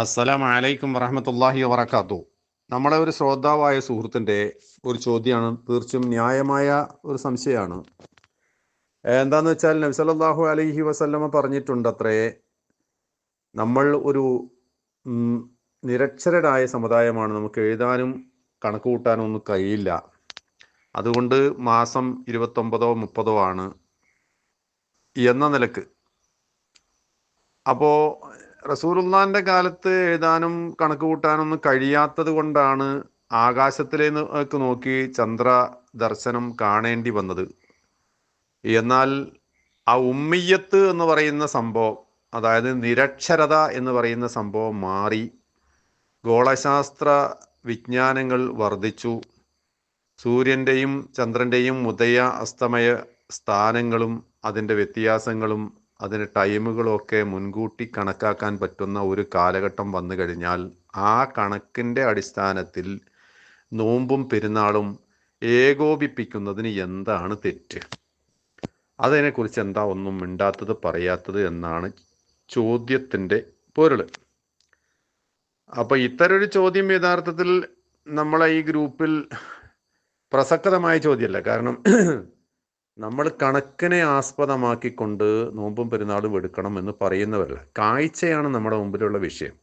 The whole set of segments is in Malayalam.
അസ്സലാമു അലൈക്കും വറഹമത്തല്ലാഹി വറക്കാത്തു നമ്മളെ ഒരു ശ്രോതാവായ സുഹൃത്തിന്റെ ഒരു ചോദ്യമാണ്. തീർച്ചയായും ന്യായമായ ഒരു സംശയമാണ്. എന്താന്ന് വെച്ചാൽ നബി സല്ലല്ലാഹു അലൈഹി വസല്ലമ പറഞ്ഞിട്ടുണ്ട് അത്രേ നമ്മൾ ഒരു നിരക്ഷരരായ സമുദായമാണ്. നമുക്ക് എഴുതാനും കണക്ക് കൂട്ടാനും ഒന്നും കഴിയില്ല. അതുകൊണ്ട് മാസം ഇരുപത്തൊമ്പതോ മുപ്പതോ ആണ് എന്ന നിലയ്ക്ക്. അപ്പോ റസൂലുള്ളാന്റെ കാലത്ത് എഴുതാനും കണക്ക് കൂട്ടാനൊന്നും കഴിയാത്തത് കൊണ്ടാണ് ആകാശത്തിലേക്ക് നോക്കി ചന്ദ്ര ദർശനം കാണേണ്ടി വന്നത്. എന്നാൽ ആ ഉമ്മിയത്ത് എന്ന് പറയുന്ന സംഭവം അതായത് നിരക്ഷരത എന്ന് പറയുന്ന സംഭവം മാറി. ഗോളശാസ്ത്ര വിജ്ഞാനങ്ങൾ വർദ്ധിച്ചു. സൂര്യന്റെയും ചന്ദ്രന്റെയും ഉദയ അസ്തമയ സ്ഥാനങ്ങളും അതിന്റെ വ്യത്യാസങ്ങളും അതിന് ടൈമുകളൊക്കെ മുൻകൂട്ടി കണക്കാക്കാൻ പറ്റുന്ന ഒരു കാലഘട്ടം വന്നു കഴിഞ്ഞാൽ ആ കണക്കിന്റെ അടിസ്ഥാനത്തിൽ നോമ്പും പെരുന്നാളും ഏകോപിപ്പിക്കുന്നതിന് എന്താണ് തെറ്റ്? അതിനെക്കുറിച്ച് എന്താ ഒന്നും മിണ്ടാത്തത് പറയാത്തത് എന്നാണ് ചോദ്യത്തിന്റെ പൊരുൾ അപ്പോൾ ഇത്തരൊരു ചോദ്യം യഥാർത്ഥത്തിൽ നമ്മളെ ഈ ഗ്രൂപ്പിൽ പ്രസക്തമായ ചോദ്യമല്ല. കാരണം നമ്മൾ കണക്കിനെ ആസ്പദമാക്കിക്കൊണ്ട് നോമ്പും പെരുന്നാളും എടുക്കണം എന്ന് പറയുന്നവരല്ല. കാഴ്ചയാണ് നമ്മുടെ മുമ്പിലുള്ള വിഷയം.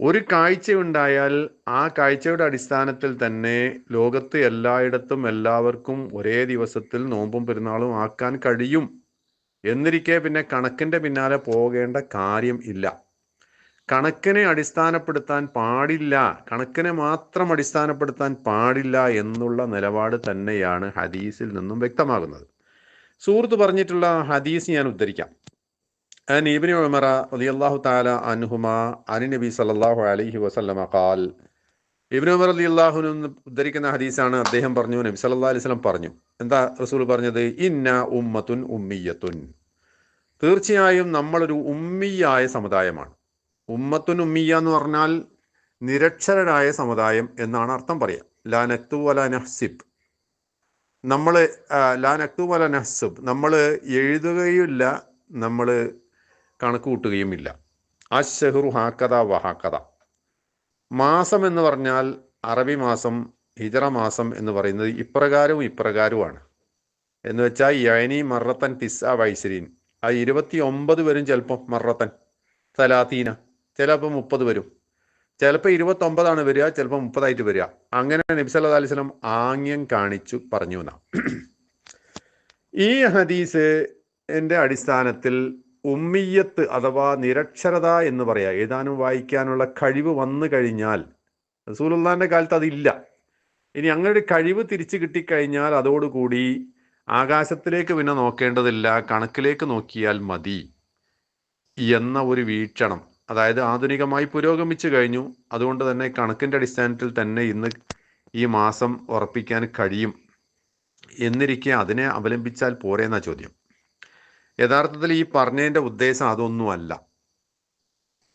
ഒരു കാഴ്ച ഉണ്ടായാൽ ആ കാഴ്ചയുടെ അടിസ്ഥാനത്തിൽ തന്നെ ലോകത്ത് എല്ലായിടത്തും എല്ലാവർക്കും ഒരേ ദിവസത്തിൽ നോമ്പും പെരുന്നാളും ആക്കാൻ കഴിയും എന്നിരിക്കെ പിന്നെ കണക്കിന്റെ പിന്നാലെ പോകേണ്ട കാര്യം ഇല്ല. കണക്കിനെ അടിസ്ഥാനപ്പെടുത്താൻ പാടില്ല. കണക്കിനെ മാത്രം അടിസ്ഥാനപ്പെടുത്താൻ പാടില്ല എന്നുള്ള നിലപാട് തന്നെയാണ് ഹദീസിൽ നിന്നും വ്യക്തമാകുന്നത്. സുഹൃത്ത് പറഞ്ഞിട്ടുള്ള ഹദീസ് ഞാൻ ഉദ്ധരിക്കാം. അൻ ഇബിനി ഉമറ അള്ളാഹു താല അനുഹുമ അനി നബി സല്ലാഹു അലഹി വസല്ലമ കാൽ ഇബിൻ ഉമർ അലി അള്ളാഹു ഉദ്ധരിക്കുന്ന ഹദീസാണ് അദ്ദേഹം പറഞ്ഞു നബി സല്ലാ അലൈഹി സ്വലം പറഞ്ഞു. എന്താ റസൂൽ പറഞ്ഞത്? ഇന്ന ഉമ്മത്തുൻ ഉമ്മിയത്തുൻ. തീർച്ചയായും നമ്മളൊരു ഉമ്മിയായ സമുദായമാണ്. ഉമ്മത്തുൻ ഉമ്മിയ എന്ന് പറഞ്ഞാൽ നിരക്ഷരരായ സമുദായം എന്നാണ് അർത്ഥം പറയാം. ലാ നക്തു വല നഹ്സിബ്. നമ്മൾ ലാ നക്തു വല നഹ്സിബ്. നമ്മൾ എഴുതുകയുമില്ല നമ്മൾ കണക്ക് കൂട്ടുകയുമില്ല അഷഹുറു ഹാക്കഥ വഹാക്കഥ മാസം എന്ന് പറഞ്ഞാൽ അറബി മാസം ഹിജറ മാസം എന്ന് പറയുന്നത് ഇപ്രകാരവും ഇപ്രകാരവുമാണ്. എന്ന് വെച്ചാൽ യനി മറത്തൻ തിസ വൈശരീൻ ആ ഇരുപത്തി ഒമ്പത് വരും ചിലപ്പോൾ മറത്തൻ. തലാത്തീന ചിലപ്പോൾ മുപ്പത് വരും. ചിലപ്പോൾ ഇരുപത്തൊമ്പതാണ് വരിക ചിലപ്പോൾ മുപ്പതായിട്ട് വരിക. അങ്ങനെ നബി അല്ലാ അലിസ്ലം ആംഗ്യം കാണിച്ചു പറഞ്ഞു എന്നാ ഈ ഹദീസ് എന്റെ അടിസ്ഥാനത്തിൽ ഉമ്മിയത്ത് അഥവാ നിരക്ഷരത എന്ന് പറയാം. എഴുതാനും വായിക്കാനുള്ള കഴിവ് വന്നു കഴിഞ്ഞാൽ റസൂലുള്ളാന്റെ കാലത്ത് അതില്ല. ഇനി അങ്ങനെ ഒരു കഴിവ് തിരിച്ചു കിട്ടിക്കഴിഞ്ഞാൽ അതോടുകൂടി ആകാശത്തിലേക്ക് പിന്നെ നോക്കേണ്ടതില്ല കണക്കിലേക്ക് നോക്കിയാൽ മതി എന്ന ഒരു വീക്ഷണം. അതായത് ആധുനികമായി പുരോഗമിച്ചു കഴിഞ്ഞു. അതുകൊണ്ട് തന്നെ കണക്കിന്റെ അടിസ്ഥാനത്തിൽ തന്നെ ഇന്ന് ഈ മാസം ഉറപ്പിക്കാൻ കഴിയും. എന്നിരിക്കെ അതിനെ അവലംബിച്ചാൽ പോരെ എന്നാ ചോദ്യം. യഥാർത്ഥത്തിൽ ഈ പറഞ്ഞതിന്റെ ഉദ്ദേശം അതൊന്നുമല്ല.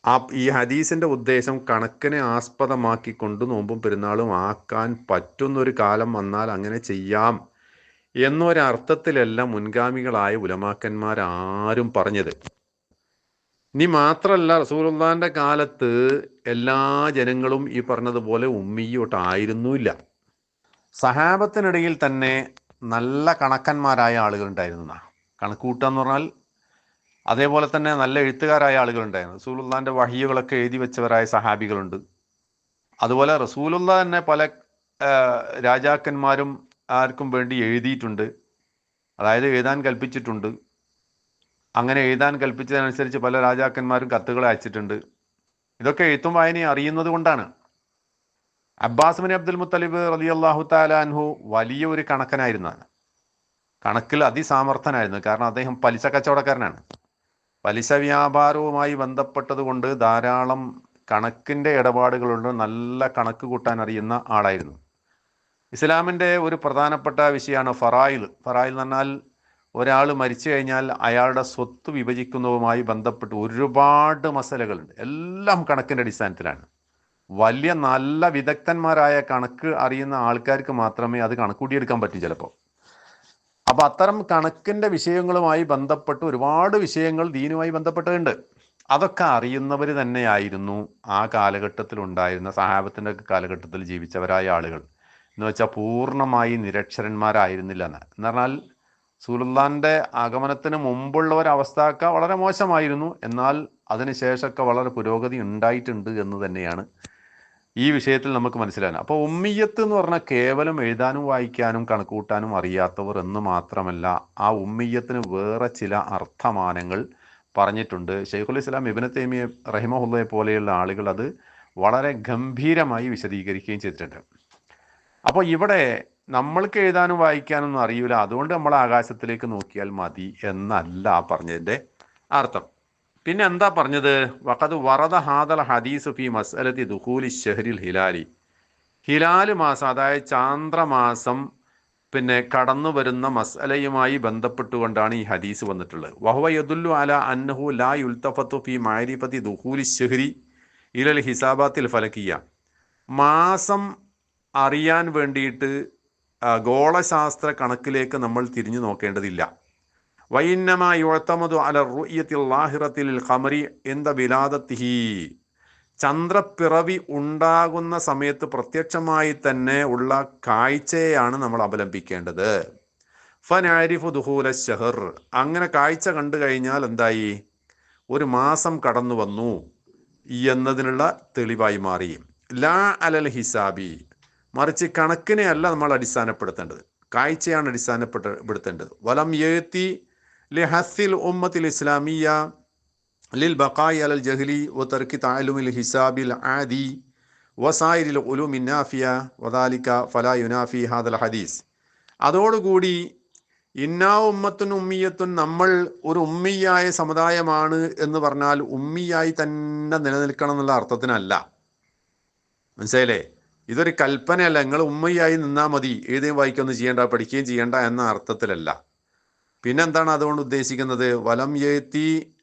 ആ ഈ ഹദീസിന്റെ ഉദ്ദേശം കണക്കിനെ ആസ്പദമാക്കിക്കൊണ്ട് നോമ്പും പെരുന്നാളും ആക്കാൻ പറ്റുന്നൊരു കാലം വന്നാൽ അങ്ങനെ ചെയ്യാം എന്നൊരർത്ഥത്തിലല്ല മുൻഗാമികളായ ഉലമാക്കന്മാരാരും പറഞ്ഞത്. ഇനി മാത്രമല്ല റസൂലുള്ളാന്റെ കാലത്ത് എല്ലാ ജനങ്ങളും ഈ പറഞ്ഞതുപോലെ ഉമ്മിയോട്ടായിരുന്നുമില്ല സഹാബത്തിനിടയിൽ തന്നെ നല്ല കണക്കന്മാരായ ആളുകൾ ഉണ്ടായിരുന്നു കണക്കൂട്ടുക എന്ന് പറഞ്ഞാൽ അതേപോലെ തന്നെ നല്ല എഴുത്തുകാരായ ആളുകളുണ്ടായിരുന്നു. റസൂലുള്ളാന്റെ വഹിയുകളൊക്കെ എഴുതി വെച്ചവരായ സഹാബികളുണ്ട്. അതുപോലെ റസൂലുള്ള തന്നെ പല രാജാക്കന്മാരും ആർക്കും വേണ്ടി എഴുതിയിട്ടുണ്ട്. അതായത് എഴുതാൻ കൽപ്പിച്ചിട്ടുണ്ട്. അങ്ങനെ എഴുതാൻ കൽപ്പിച്ചതനുസരിച്ച് പല രാജാക്കന്മാരും കത്തുകൾ അയച്ചിട്ടുണ്ട്. ഇതൊക്കെ എഴുത്തും വായനയും അറിയുന്നത് കൊണ്ടാണ്. അബ്ബാസ് ബിൻ അബ്ദുൽ മുത്തലിബ് റലി അള്ളാഹു താലാൻഹു വലിയ ഒരു കണക്കനായിരുന്നാണ് കണക്കിൽ അതിസാമർത്ഥനായിരുന്നു. കാരണം അദ്ദേഹം പലിശ കച്ചവടക്കാരനാണ്. പലിശ വ്യാപാരവുമായി ബന്ധപ്പെട്ടതുകൊണ്ട് ധാരാളം കണക്കിന്റെ ഇടപാടുകളുണ്ട്. നല്ല കണക്ക് കൂട്ടാൻ അറിയുന്ന ആളായിരുന്നു. ഇസ്ലാമിന്റെ ഒരു പ്രധാനപ്പെട്ട വിഷയമാണ് ഫറായിൽ. ഫറായിൽ എന്ന് പറഞ്ഞാൽ ഒരാൾ മരിച്ചു കഴിഞ്ഞാൽ അയാളുടെ സ്വത്ത് വിഭജിക്കുന്നതുമായി ബന്ധപ്പെട്ട് ഒരുപാട് മസലകളുണ്ട്. എല്ലാം കണക്കിന്റെ അടിസ്ഥാനത്തിലാണ്. വലിയ നല്ല വിദഗ്ധന്മാരായ കണക്ക് അറിയുന്ന ആൾക്കാർക്ക് മാത്രമേ അത് കണക്കൂട്ടിയെടുക്കാൻ പറ്റൂ ചിലപ്പോൾ. അപ്പോൾ അത്തരം കണക്കിന്റെ വിഷയങ്ങളുമായി ബന്ധപ്പെട്ട് ഒരുപാട് വിഷയങ്ങൾ ദീനുമായി ബന്ധപ്പെട്ടിട്ടുണ്ട് അതൊക്കെ അറിയുന്നവർ തന്നെയായിരുന്നു ആ കാലഘട്ടത്തിൽ ഉണ്ടായിരുന്ന സഹാബത്തിന്റെ കാലഘട്ടത്തിൽ ജീവിച്ചവരായ ആളുകൾ. എന്ന് വെച്ചാൽ പൂർണമായി നിരക്ഷരന്മാരായിരുന്നില്ല എന്ന് എന്ന് പറഞ്ഞാൽ സുലുല്ലാന്റെ ആഗമനത്തിന് മുമ്പുള്ള ഒരു അവസ്ഥയൊക്കെ വളരെ മോശമായിരുന്നു. എന്നാൽ അതിനുശേഷമൊക്കെ വളരെ പുരോഗതി ഉണ്ടായിട്ടുണ്ട് എന്ന് തന്നെയാണ് ഈ വിഷയത്തിൽ നമുക്ക് മനസ്സിലാകുന്നത്. അപ്പോൾ ഉമ്മിയത്ത് എന്ന് പറഞ്ഞാൽ കേവലം എഴുതാനും വായിക്കാനും കണക്കുകൂട്ടാനും അറിയാത്തവർ എന്ന് മാത്രമല്ല ആ ഉമ്മിയത്തിന് വേറെ ചില അർത്ഥമാനങ്ങൾ പറഞ്ഞിട്ടുണ്ട്. ഷെയ്ഖുൽ ഇസ്ലാം ഇബിന് തൈമിയ റഹിമഹുല്ലയെ പോലെയുള്ള ആളുകൾ അത് വളരെ ഗംഭീരമായി വിശദീകരിക്കുകയും ചെയ്തിട്ടുണ്ട്. അപ്പോൾ ഇവിടെ നമ്മൾക്ക് എഴുതാനും വായിക്കാനൊന്നും അറിയില്ല അതുകൊണ്ട് നമ്മൾ ആകാശത്തിലേക്ക് നോക്കിയാൽ മതി എന്നല്ല പറഞ്ഞതിന്റെ അർത്ഥം. പിന്നെ എന്താ പറഞ്ഞത്? വഖദ് വറദ ഹാദൽ ഹദീസ് ഫി മസ്അലത്തി ദുഖൂലി ഷെഹരിൽ ഹിലാലി. ഹിലാൽ മാസം അതായത് ചാന്ദ്രമാസം പിന്നെ കടന്നു വരുന്ന മസ്അലയുമായി ബന്ധപ്പെട്ടുകൊണ്ടാണ് ഈ ഹദീസ് വന്നിട്ടുള്ളത്. വഹുവ യദുല്ലു അല അന്നഹു ലാ യുൽത്തഫത്തു ഫി മാരിഫത്തി ദുഖൂലി ഷഹരി ഇലൽ ഹിസാബാത്തിൽ ഫലക്കിയ. മാസം അറിയാൻ വേണ്ടിയിട്ട് ഗോളശാസ്ത്ര കണക്കിലേക്ക് നമ്മൾ തിരിഞ്ഞു നോക്കേണ്ടതില്ല. വൈന്നമ യുഴത്തമതു അല റുയ്യത്തിൽ ലാഹിറത്തിൽ ഖമരി എന്ത വിലാദത്തിഹി. ചന്ദ്രപ്പിറവി ഉണ്ടാകുന്ന സമയത്ത് പ്രത്യക്ഷമായി തന്നെ ഉള്ള കാഴ്ചയാണ് നമ്മൾ അവലംബിക്കേണ്ടത്. ഫനാരിഫു ദുഹൂല ഷഹർ അങ്ങനെ കാഴ്ച കണ്ടു കഴിഞ്ഞാൽ എന്തായി? ഒരു മാസം കടന്നു വന്നു എന്നതിനുള്ള തെളിവായി മാറി. ലാ അലൽ ഹിസാബി. മറിച്ച് കണക്കിനെ അല്ല നമ്മൾ അടിസ്ഥാനപ്പെടുത്തേണ്ടത്. കാഴ്ചയാണ് അടിസ്ഥാനപ്പെടുത്തേണ്ടത് വലം ഏത്തി ലഹസിൽ ഉമ്മത്തിൽ ഇസ്ലാമിയ ലിൽ ബക്കായി അലൽ ജഹ്ലി വ തർക്കി താലുമിൽ ഹിസാബിൽ ആദി വസായിരിൽ ഉലു നാഫിയ വദാലിക ഫലാ യുനാഫി ഹാദൽ ഹദീസ്. അതോടുകൂടി ഇന്നാ ഉമ്മത്തുൻ ഉമ്മിയത്തുൻ നമ്മൾ ഒരു ഉമ്മിയായ സമുദായമാണ് എന്ന് പറഞ്ഞാൽ ഉമ്മിയായി തന്നെ നിലനിൽക്കണം എന്നുള്ള അർത്ഥത്തിനല്ല. മനസ്സിലായില്ലേ? ഇതൊരു കൽപ്പനയല്ല. നിങ്ങൾ ഉമ്മയായി നിന്നാൽ മതി. എഴുതുകയും വായിക്കുകയൊന്നും ചെയ്യേണ്ട പഠിക്കുകയും ചെയ്യേണ്ട എന്ന അർത്ഥത്തിലല്ല. പിന്നെന്താണ് അതുകൊണ്ട് ഉദ്ദേശിക്കുന്നത്? വലം ഏത്തി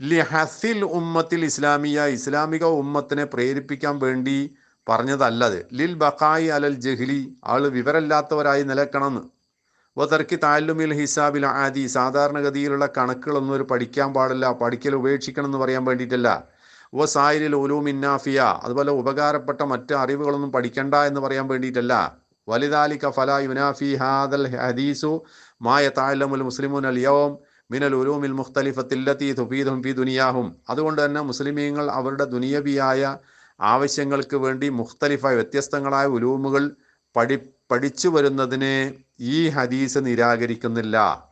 ലിഹസിൽ ഉമ്മത്തിൽ ഇസ്ലാമിയ ഇസ്ലാമിക ഉമ്മത്തിനെ പ്രേരിപ്പിക്കാൻ വേണ്ടി പറഞ്ഞതല്ലത്. ലിൽ ബഖായി അലൽ ജഹ്ലി ആൾ വിവരമില്ലാത്തവരായി നിലക്കണമെന്ന് ഓ തർക്കി താലുമിൽ ഹിസാബിൽ ആദി സാധാരണഗതിയിലുള്ള കണക്കുകളൊന്നും ഒരു പഠിക്കാൻ പാടില്ല പഠിക്കൽ ഉപേക്ഷിക്കണം എന്ന് പറയാൻ വേണ്ടിയിട്ടല്ല. ഓ സായിരിൽ ഉലൂമിന്നാഫിയ അതുപോലെ ഉപകാരപ്പെട്ട മറ്റ് അറിവുകളൊന്നും പഠിക്കണ്ട എന്ന് പറയാൻ വേണ്ടിയിട്ടല്ല. വലിദാലിക ഫല യുനാഫി ഹാദൽ ഹദീസു മായ താലമുൽ മുസ്ലിമുൻ അലിയോം മിനൽ ഉലൂമിൽ മുഖ്തലിഫത്തില്ലത്തി തുഫീദും ഫി ദുനിയാഹും. അതുകൊണ്ട് തന്നെ മുസ്ലിമീങ്ങൾ അവരുടെ ദുനിയബിയായ ആവശ്യങ്ങൾക്ക് വേണ്ടി മുഖ്തലിഫായ വ്യത്യസ്തങ്ങളായ ഉലൂമുകൾ പഠി പഠിച്ചു വരുന്നതിനെ ഈ ഹദീസ് നിരാകരിക്കുന്നില്ല.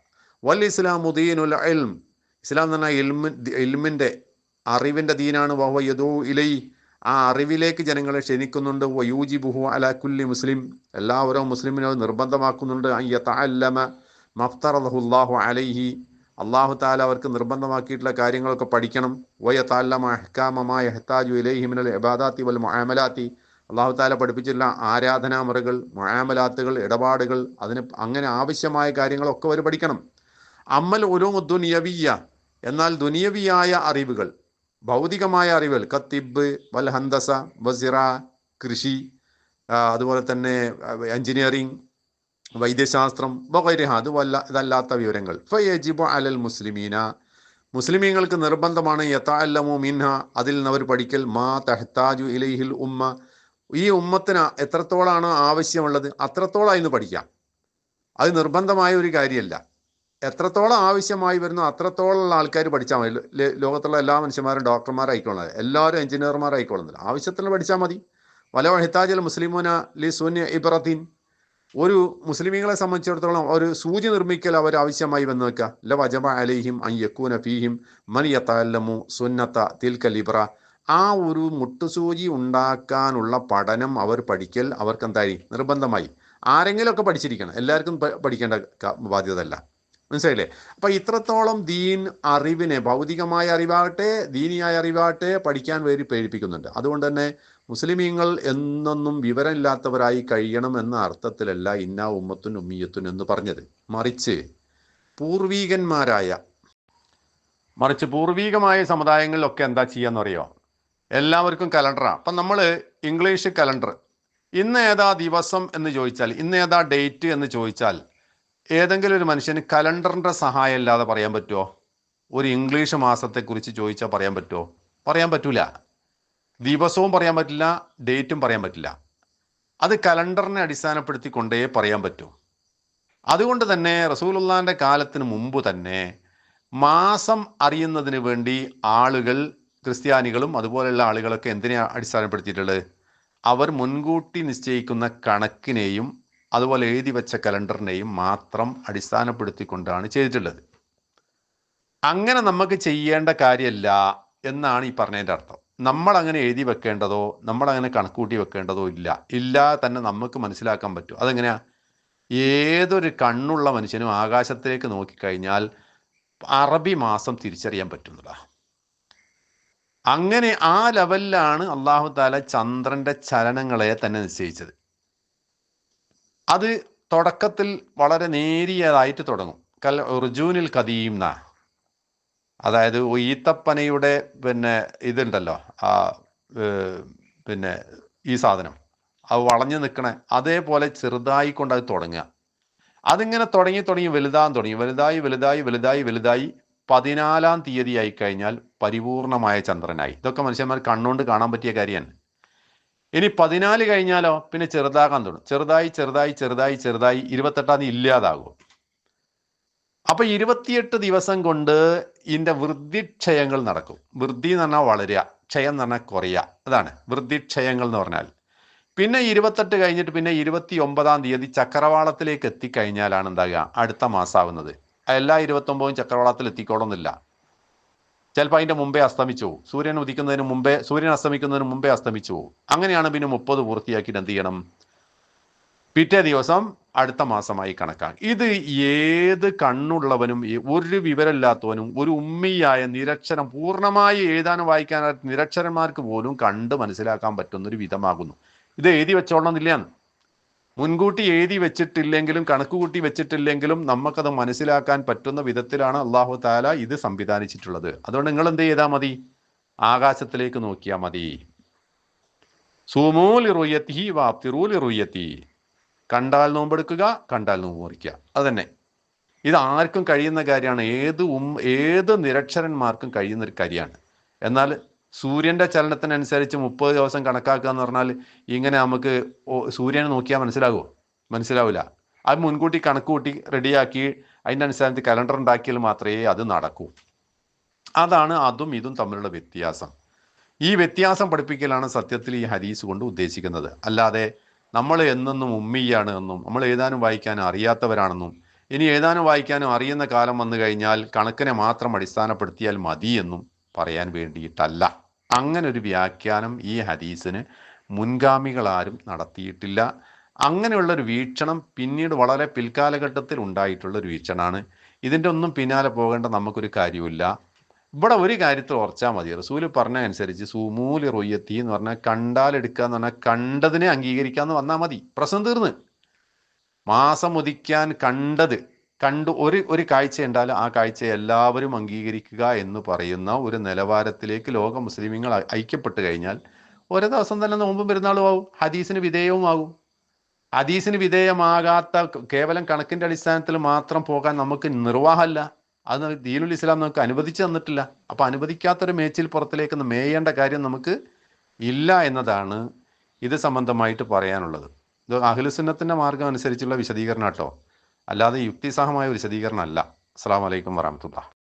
വൽ ഇസ്ലാം മുദീനുൽ ഇൽം. ഇസ്ലാം എന്ന് പറഞ്ഞാൽ ഇൽമി ഇൽമിന്റെ അറിവിന്റെ ദീനാണ്. വഹുവ യദൂ ഇലൈ. ആ അറിവിലേക്ക് ജനങ്ങളെ ക്ഷണിക്കുന്നുണ്ട്. വയൂജിബുഹു അല കുല്ലി മുസ്ലിം. എല്ലാവരും മുസ്ലിമിനെ നിർബന്ധമാക്കുന്നുണ്ട്. അയ്യത്തല്ലമ മഫ്തറഹുല്ലാഹു അലൈഹി. അള്ളാഹു താല അവർക്ക് നിർബന്ധമാക്കിയിട്ടുള്ള കാര്യങ്ങളൊക്കെ പഠിക്കണം. വയത്താല്ലമ അഹ്കാമമായ ഹെത്താജു ഇലൈഹിമിനൽ എബാദാത്തി വൽ മൊഹാമലാത്തി അള്ളാഹു താല പഠിപ്പിച്ചിട്ടുള്ള ആരാധനാമുറകൾ മൊഹാമലാത്തുകൾ ഇടപാടുകൾ അതിന് അങ്ങനെ ആവശ്യമായ കാര്യങ്ങളൊക്കെ അവർ പഠിക്കണം. അമ്മൽ ഉലൂമു ദുനിയവിയ എന്നാൽ ദുനിയവിയായ അറിവുകൾ. ഭൗതികമായ അറിവുകൾ കത്തിബ് വൽ ഹന്തസ വസിറ കൃഷി അതുപോലെ തന്നെ എഞ്ചിനീയറിംഗ് വൈദ്യശാസ്ത്രം വകൈരഹ അത് വല്ല ഇതല്ലാത്ത വിവരങ്ങൾ. ഫയജിബു അലൽ മുസ്ലിമീന. മുസ്ലിമീങ്ങൾക്ക് നിർബന്ധമാണ് യഥാല്ലമു മിൻഹ അതിൽ നിന്ന് അവർ പഠിക്കൽ മാ തഹ്താജു ഇലൈഹിൽ ഉമ്മ. ഈ ഉമ്മത്തിന് എത്രത്തോളാണ് ആവശ്യമുള്ളത്? അത്രത്തോളം അതിന് പഠിക്കാം. അത് നിർബന്ധമായ ഒരു കാര്യമല്ല. എത്രത്തോളം ആവശ്യമായി വരുന്നു അത്രത്തോളമുള്ള ആൾക്കാർ പഠിച്ചാൽ മതി. ലോകത്തുള്ള എല്ലാ മനുഷ്യന്മാരും ഡോക്ടർമാരായിക്കോളുന്നത് എല്ലാവരും എഞ്ചിനീയർമാരായിക്കോളുന്നില്ല ആവശ്യത്തിന് പഠിച്ചാൽ മതി. വല ഹിത്താജൽ മുസ്ലിമുന ലി സുന്യ ഇബ്രത്തീൻ ഒരു മുസ്ലിമീങ്ങളെ സംബന്ധിച്ചിടത്തോളം ഒരു സൂചി നിർമ്മിക്കൽ അവർ ആവശ്യമായി വന്നു വെക്കുക ല വജമ അലൈഹിം അൻ യക്കൂന ഫീഹിം മൻ യതഅല്ലമു സുന്നത്ത തിൽക്കൽ ഇബ്ര. ആ ഒരു മുട്ടുസൂചി ഉണ്ടാക്കാനുള്ള പഠനം അവർ പഠിക്കൽ അവർക്ക് എന്തായി നിർബന്ധമായി. ആരെങ്കിലുമൊക്കെ പഠിച്ചിരിക്കണം. എല്ലാവർക്കും പഠിക്കേണ്ട ബാധ്യതയല്ല. മനസ്സിലായില്ലേ? അപ്പൊ ഇത്രത്തോളം ദീൻ അറിവിനെ ഭൗതികമായ അറിവാകട്ടെ ദീനിയായ അറിവാകട്ടെ പഠിക്കാൻ വേണ്ടി പ്രേരിപ്പിക്കുന്നുണ്ട്. അതുകൊണ്ട് തന്നെ മുസ്ലിമീങ്ങൾ എന്നൊന്നും വിവരമില്ലാത്തവരായി കഴിയണം എന്ന അർത്ഥത്തിലല്ല ഇന്ന ഉമ്മത്തുൻ ഉമ്മിയത്തുൻ എന്ന് പറഞ്ഞത്. മറിച്ച് പൂർവീകന്മാരായ മറിച്ച് പൂർവീകമായ സമുദായങ്ങളിലൊക്കെ എന്താ ചെയ്യാന്ന് അറിയോ? എല്ലാവർക്കും കലണ്ടറാണ് അപ്പം നമ്മൾ ഇംഗ്ലീഷ് കലണ്ടർ. ഇന്ന് ഏതാ ദിവസം എന്ന് ചോദിച്ചാൽ ഇന്ന് ഏതാ ഡേറ്റ് എന്ന് ചോദിച്ചാൽ ഏതെങ്കിലും ഒരു മനുഷ്യന് കലണ്ടറിന്റെ സഹായം ഇല്ലാതെ പറയാൻ പറ്റുമോ ഒരു ഇംഗ്ലീഷ് മാസത്തെക്കുറിച്ച് ചോദിച്ചാൽ പറയാൻ പറ്റുമോ പറയാൻ പറ്റൂല. ദിവസവും പറയാൻ പറ്റില്ല ഡേറ്റും പറയാൻ പറ്റില്ല. അത് കലണ്ടറിനെ അടിസ്ഥാനപ്പെടുത്തി കൊണ്ടേ പറയാൻ പറ്റൂ. അതുകൊണ്ട് തന്നെ റസൂലുള്ളാന്റെ കാലത്തിന് മുമ്പ് തന്നെ മാസം അറിയുന്നതിന് വേണ്ടി ആളുകൾ ക്രിസ്ത്യാനികളും അതുപോലെയുള്ള ആളുകളൊക്കെ എന്തിനെ അടിസ്ഥാനപ്പെടുത്തിയിട്ടുള്ളത്? അവർ മുൻകൂട്ടി നിശ്ചയിക്കുന്ന കണക്കിനെയും അതുപോലെ എഴുതി വെച്ച കലണ്ടറിനെയും മാത്രം അടിസ്ഥാനപ്പെടുത്തിക്കൊണ്ടാണ് ചെയ്തിട്ടുള്ളത്. അങ്ങനെ നമുക്ക് ചെയ്യേണ്ട കാര്യമല്ല എന്നാണ് ഈ പറഞ്ഞതിന്റെ അർത്ഥം. നമ്മൾ അങ്ങനെ എഴുതി വെക്കേണ്ടതോ നമ്മൾ അങ്ങനെ കണക്കൂട്ടി വെക്കേണ്ടതോ ഇല്ല. ഇല്ല തന്നെ നമുക്ക് മനസ്സിലാക്കാൻ പറ്റും. അതെങ്ങനെയാ? ഏതൊരു കണ്ണുള്ള മനുഷ്യനും ആകാശത്തിലേക്ക് നോക്കിക്കഴിഞ്ഞാൽ അറബി മാസം തിരിച്ചറിയാൻ പറ്റുന്നതാ. അങ്ങനെ ആ ലെവലിലാണ് അള്ളാഹു താല ചന്ദ്രന്റെ ചലനങ്ങളെ തന്നെ നിശ്ചയിച്ചത്. അത് തുടക്കത്തിൽ വളരെ നേരിയതായിട്ട് തുടങ്ങും. കൽ റുജൂനിൽ എന്നാ അതായത് ഈത്തപ്പനയുടെ പിന്നെ ഇതുണ്ടല്ലോ ആ പിന്നെ ഈ സാധനം. അത് വളഞ്ഞു നിൽക്കണ അതേപോലെ ചെറുതായി കൊണ്ട് അത് തുടങ്ങുക. അതിങ്ങനെ തുടങ്ങി തുടങ്ങി വലുതാൻ തുടങ്ങി. വലുതായി വലുതായി വലുതായി വലുതായി പതിനാലാം തീയതി ആയി കഴിഞ്ഞാൽ പരിപൂർണമായ ചന്ദ്രനായി. ഇതൊക്കെ മനുഷ്യന്മാർ കണ്ണുകൊണ്ട് കാണാൻ പറ്റിയ കാര്യമാണ്. ഇനി പതിനാല് കഴിഞ്ഞാലോ? പിന്നെ ചെറുതാകാൻ തുടങ്ങും. ചെറുതായി ചെറുതായി ചെറുതായി ചെറുതായി ഇരുപത്തെട്ടാം തീയതി ഇല്ലാതാകും. അപ്പൊ ഇരുപത്തിയെട്ട് ദിവസം കൊണ്ട് ഇതിന്റെ വൃദ്ധിക്ഷയങ്ങൾ നടക്കും. വൃദ്ധി എന്ന് പറഞ്ഞാൽ വളരുക ക്ഷയം എന്ന് പറഞ്ഞാൽ കുറയുക. അതാണ് വൃദ്ധിക്ഷയങ്ങൾ എന്ന് പറഞ്ഞാൽ. പിന്നെ ഇരുപത്തെട്ട് കഴിഞ്ഞിട്ട് പിന്നെ ഇരുപത്തി ഒമ്പതാം തീയതി ചക്രവാളത്തിലേക്ക് എത്തിക്കഴിഞ്ഞാലാണ് എന്താകുക? അടുത്ത മാസമാവുന്നത് എല്ലാ ഇരുപത്തൊമ്പതും ചക്രവാളത്തിൽ എത്തിക്കോളന്നില്ല. ചിലപ്പോൾ അതിന്റെ മുമ്പേ അസ്തമിച്ചു. പോകും സൂര്യൻ ഉദിക്കുന്നതിന് മുമ്പേ സൂര്യൻ അസ്തമിക്കുന്നതിന് മുമ്പേ അസ്തമിച്ചു. പോകും അങ്ങനെയാണ് പിന്നെ മുപ്പത് പൂർത്തിയാക്കിയിട്ട് എന്ത് ചെയ്യണം? പിറ്റേ ദിവസം അടുത്ത മാസമായി കണക്കാക്കി ഇത് ഏത് കണ്ണുള്ളവനും ഒരു വിവരമില്ലാത്തവനും ഒരു ഉമ്മിയായ നിരക്ഷരം പൂർണമായി എഴുതാനും വായിക്കാനായിട്ട് നിരക്ഷരന്മാർക്ക് പോലും കണ്ട് മനസ്സിലാക്കാൻ പറ്റുന്ന ഒരു വിധമാകുന്നു. ഇത് എഴുതി വെച്ചോളണമെന്നില്ലാന്ന് മുൻകൂട്ടി എഴുതി വെച്ചിട്ടില്ലെങ്കിലും കണക്കുകൂട്ടി വെച്ചിട്ടില്ലെങ്കിലും നമുക്കത് മനസ്സിലാക്കാൻ പറ്റുന്ന വിധത്തിലാണ് അള്ളാഹു താല ഇത് സംവിധാനിച്ചിട്ടുള്ളത്. അതുകൊണ്ട് നിങ്ങൾ എന്ത് ചെയ്താൽ മതി? ആകാശത്തിലേക്ക് നോക്കിയാൽ മതി. സൂമൂലി റുയ്യത്തി വാപ്തിറൂലി റുയ്യത്തി. കണ്ടാൽ നോമ്പെടുക്കുക കണ്ടാൽ നോമ്പ് മുറിക്കുക. അതന്നെ ഇത് ആർക്കും കഴിയുന്ന കാര്യമാണ്. ഏത് ഉം ഏത് നിരക്ഷരന്മാർക്കും കഴിയുന്ന ഒരു കാര്യമാണ്. എന്നാൽ സൂര്യന്റെ ചലനത്തിനനുസരിച്ച് മുപ്പത് ദിവസം കണക്കാക്കുക എന്ന് പറഞ്ഞാൽ ഇങ്ങനെ നമുക്ക് സൂര്യനെ നോക്കിയാൽ മനസ്സിലാകുമോ മനസ്സിലാവില്ല. അത് മുൻകൂട്ടി കണക്ക് കൂട്ടി റെഡിയാക്കി അതിന്റെ അനുസരിച്ച് കലണ്ടർ ഉണ്ടാക്കിയാൽ മാത്രമേ അത് നടക്കൂ. അതാണ് അതും ഇതും തമ്മിലുള്ള വ്യത്യാസം. ഈ വ്യത്യാസം പഠിപ്പിക്കലാണ് സത്യത്തിൽ ഈ ഹരീസ് കൊണ്ട് ഉദ്ദേശിക്കുന്നത്. അല്ലാതെ നമ്മൾ എന്നെന്നും ഉമ്മിയാണ് എന്നും നമ്മൾ എഴുതാനും വായിക്കാനും അറിയാത്തവരാണെന്നും ഇനി എഴുതാനും വായിക്കാനും അറിയുന്ന കാലം വന്നു കഴിഞ്ഞാൽ കണക്കിനെ മാത്രം അടിസ്ഥാനപ്പെടുത്തിയാൽ മതി എന്നും പറയാൻ വേണ്ടിയിട്ടല്ല. അങ്ങനെ ഒരു വ്യാഖ്യാനം ഈ ഹദീസിന് മുൻഗാമികളാരും നടത്തിയിട്ടില്ല. അങ്ങനെയുള്ള ഒരു വീക്ഷണം പിന്നീട് വളരെ പിൽക്കാലഘട്ടത്തിൽ ഉണ്ടായിട്ടുള്ള ഒരു വീക്ഷണമാണ്. ഇതിന്റെ ഒന്നും പിന്നാലെ പോകേണ്ട നമുക്കൊരു കാര്യമില്ല ഇവിടെ ഒരു കാര്യത്തിൽ ഓർച്ചാൽ മതി. റസൂൽ പറഞ്ഞ അനുസരിച്ച് സുമൂലി റൊയ്യത്തി എന്ന് പറഞ്ഞാൽ കണ്ടാലെടുക്കുക എന്ന് പറഞ്ഞാൽ കണ്ടതിനെ അംഗീകരിക്കാന്ന് വന്നാൽ മതി. പ്രശ്നം തീർന്ന്. മാസം ഉദിക്കാൻ കണ്ടത്. കണ്ടു ഒരു ഒരു കാഴ്ച ഉണ്ടായാലും ആ കാഴ്ച എല്ലാവരും അംഗീകരിക്കുക എന്ന് പറയുന്ന ഒരു നിലവാരത്തിലേക്ക് ലോക മുസ്ലിമീങ്ങൾ ഐക്യപ്പെട്ട് കഴിഞ്ഞാൽ ഒരു ദിവസം തന്നെ നോമ്പും പെരുന്നാളും ആവും ഹദീസിന് വിധേയവുമാകും ഹദീസിന് വിധേയമാകാത്ത കേവലം കണക്കിന്റെ അടിസ്ഥാനത്തിൽ മാത്രം പോകാൻ നമുക്ക് നിർവാഹമല്ല. അത് ദീനുൽ ഇസ്ലാം നമുക്ക് അനുവദിച്ചു തന്നിട്ടില്ല. അപ്പം അനുവദിക്കാത്തൊരു മേച്ചിൽ പുറത്തിലേക്ക് മേയേണ്ട കാര്യം നമുക്ക് ഇല്ല എന്നതാണ് ഇത് സംബന്ധമായിട്ട് പറയാനുള്ളത്. ഇത് അഖിലുസുന്നത്തിന്റെ മാർഗം അനുസരിച്ചുള്ള വിശദീകരണം കേട്ടോ. അല്ലാതെ യുക്തിസഹമായ ഒരു വിശദീകരണം അല്ല അസ്സാം വലൈക്കും വറഹമത്തുള്ള